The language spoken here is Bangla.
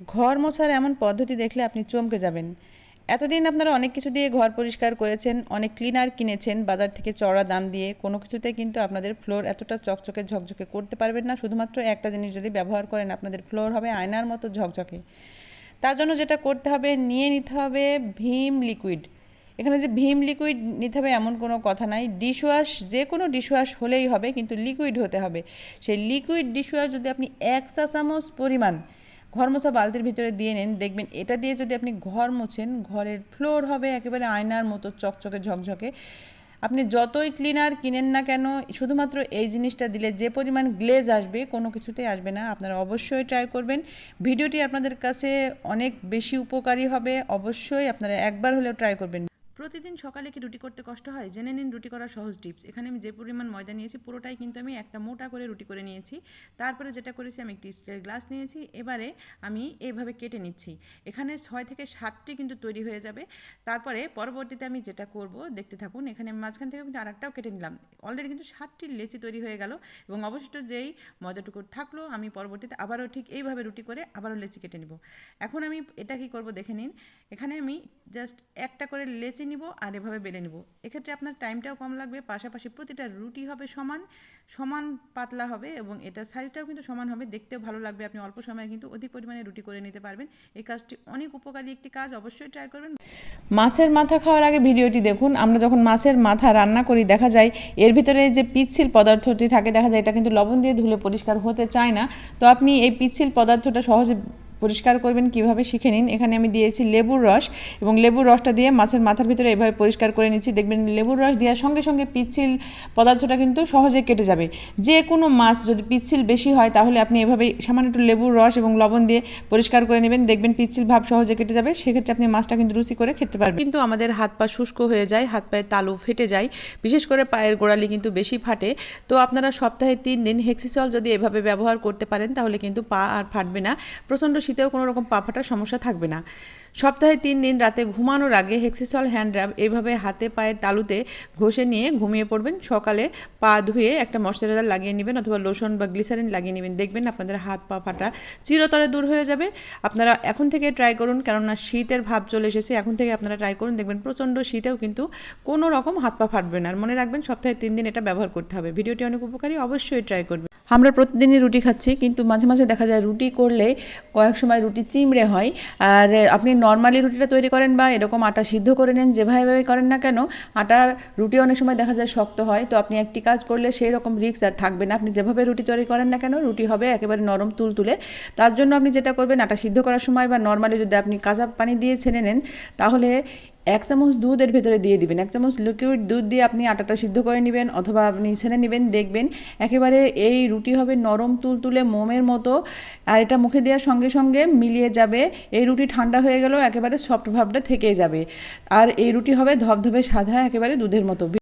ঘর মোছার এমন পদ্ধতি দেখলে আপনি চমকে যাবেন। এতদিন আপনারা অনেক কিছু দিয়ে ঘর পরিষ্কার করেছেন, অনেক ক্লিনার কিনেছেন, বাজার থেকে চড়া দাম দিয়ে, কোনো কিছুতে কিন্তু আপনাদের ফ্লোর এতটা চকচকে ঝকঝকে করতে পারবেন না। শুধুমাত্র একটা জিনিস যদি ব্যবহার করেন, আপনাদের ফ্লোর হবে আয়নার মতো ঝকঝকে। তার জন্য যেটা করতে হবে, নিয়ে নিতে হবে ভীম লিকুইড। এখানে যে ভীম লিকুইড নিতে হবে এমন কোনো কথা নাই। ডিশওয়াশ, যে কোনো ডিশওয়াশ হলেই হবে, কিন্তু লিকুইড হতে হবে। সেই লিকুইড ডিশওয়াশ যদি আপনি এক চা চামচ পরিমাণ ঘর মোছা বালতির ভিতরে দিয়ে নেন। দেখবেন এটা দিয়ে যদি আপনি ঘর মোছেন, ঘরের ফ্লোর হবে একেবারে আয়নার মতো, চকচকে, ঝকঝকে। আপনি যতই ক্লিনার কিনেন না কেন, শুধুমাত্র এই জিনিসটা দিলে যে পরিমাণ গ্লেজ আসবে, কোনো কিছুতেই আসবে না। আপনারা অবশ্যই ট্রাই করবেন। ভিডিওটি আপনাদের কাছে অনেক বেশি উপকারী হবে। অবশ্যই আপনারা একবার হলেও ট্রাই করবেন। প্রতিদিন সকালে কি রুটি করতে কষ্ট হয়? জেনে নিন রুটি করার সহজ টিপস। এখানে আমি যে পরিমাণ ময়দা নিয়েছি, পুরোটাই কিন্তু আমি একটা মোটা করে রুটি করে নিয়েছি। তারপরে যেটা করেছি, আমি একটি স্টিলের গ্লাস নিয়েছি। এবারে আমি এইভাবে কেটে নিচ্ছি। এখানে ছয় থেকে সাতটি কিন্তু তৈরি হয়ে যাবে। তারপরে পরবর্তীতে আমি যেটা করব, দেখতে থাকুন, এখানে আমি মাঝখান থেকে কিন্তু আরেকটাও কেটে নিলাম। অলরেডি কিন্তু সাতটি লেচি তৈরি হয়ে গেল এবং অবশিষ্ট যেই ময়দাটুকু থাকল, আমি পরবর্তীতে আবারও ঠিক এইভাবে রুটি করে আবারও লেচি কেটে নিব। এখন আমি এটা কি করব, দেখে নিন। এখানে আমি জাস্ট একটা করে লেচি নিব আর এভাবে বেলে নিব। এক্ষেত্রে আপনার টাইমটাও কম লাগবে, পাশাপাশি প্রতিটা রুটি হবে সমান সমান পাতলা হবে এবং এটা সাইজটাও কিন্তু সমান হবে, দেখতেও ভালো লাগবে, আপনি অল্প সময়ে কিন্তু অধিক পরিমাণে রুটি করে নিতে পারবেন। এই কাজটি অনেক উপকারী একটি কাজ, অবশ্যই ট্রাই করবেন। মাছের মাথা খাওয়ার আগে ভিডিওটি দেখুন, আমরা যখন মাছের মাথা রান্না করি, দেখা যায় এর ভিতরে যে পিচ্ছিল পদার্থটি থাকে, দেখা যায় এটা কিন্তু লবণ দিয়ে ধুলে পরিষ্কার হতে চায় না। তো আপনি এই পিচ্ছিল পদার্থটা সহজে পরিষ্কার করবেন কীভাবে শিখে নিন। এখানে আমি দিয়েছি লেবুর রস এবং লেবুর রসটা দিয়ে মাছের মাথার ভিতরে এভাবে পরিষ্কার করে নিচ্ছি। দেখবেন লেবুর রস দেওয়ার সঙ্গে সঙ্গে পিচ্ছিল পদার্থটা কিন্তু সহজে কেটে যাবে। যে কোনো মাছ যদি পিচ্ছিল বেশি হয়, তাহলে আপনি এভাবে সামান্য একটু লেবুর রস এবং লবণ দিয়ে পরিষ্কার করে নেবেন। দেখবেন পিচ্ছিল ভাব সহজে কেটে যাবে। সেক্ষেত্রে আপনি মাছটা কিন্তু রুচি করে খেতে পারবেন। কিন্তু আমাদের হাত পা শুষ্ক হয়ে যায়, হাত পায়ের তালু ফেটে যায়। বিশেষ করে পায়ের গোড়ালি কিন্তু বেশি ফাটে। তো আপনারা সপ্তাহে তিন দিন হেক্সিসল যদি এভাবে ব্যবহার করতে পারেন, তাহলে কিন্তু পা আর ফাটবে না। প্রচণ্ড শীতেও কোনো রকম পা ফাটার সমস্যা থাকবে না। সপ্তাহে তিন দিন রাতে ঘুমানোর আগে হেক্সিসল হ্যান্ড র্যাপ এইভাবে হাতে পায়ের তালুতে ঘষে নিয়ে ঘুমিয়ে পড়বেন। সকালে পা ধুয়ে একটা ময়শ্চারাইজার লাগিয়ে নেবেন অথবা লোশন বা গ্লিসারিন লাগিয়ে নেবেন। দেখবেন আপনাদের হাত পা ফাটা চিরতরে দূর হয়ে যাবে। আপনারা এখন থেকে ট্রাই করুন, কেননা শীতের ভাব চলে এসেছে। এখন থেকে আপনারা ট্রাই করুন, দেখবেন প্রচণ্ড শীতেও কিন্তু কোনো রকম হাত পা ফাটবে না। আর মনে রাখবেন সপ্তাহে তিন দিন এটা ব্যবহার করতে হবে। ভিডিওটি অনেক উপকারী, অবশ্যই ট্রাই করবেন। আমরা প্রতিদিনই রুটি খাচ্ছি, কিন্তু মাঝে মাঝে দেখা যায় রুটি করলে কয়েক সময় রুটি চিমড়ে হয়। আর আপনি নর্মালি রুটিটা তৈরি করেন বা এরকম আটা সিদ্ধ করে নেন যেভাবে করেন না কেন, আটার রুটি অনেক সময় দেখা যায় শক্ত হয়। তো আপনি একটি কাজ করলে সেই রকম রিক্স আর থাকবে না। আপনি যেভাবে রুটি তৈরি করেন না কেন, রুটি হবে একেবারে নরম তুল তুলে। তার জন্য আপনি যেটা করবেন, আটা সিদ্ধ করার সময় বা নর্মালি যদি আপনি কাঁচা পানি দিয়ে ছেনে নেন, তাহলে এক চামচ দুধের ভেতরে দিয়ে দিবেন। এক চামচ লিকুইড দুধ দিয়ে আপনি আটাটা সিদ্ধ করে নেবেন অথবা আপনি ছেড়ে নেবেন, দেখবেন একেবারে এই রুটি হবে নরম তুলতুলে মোমের মতো আর এটা মুখে দেওয়ার সঙ্গে সঙ্গে মিলিয়ে যাবে। এই রুটি ঠান্ডা হয়ে গেলেও একেবারে সফট ভাবটা থেকে যাবে। আর এই রুটি হবে ধবধবে সাদা, একেবারে দুধের মতো।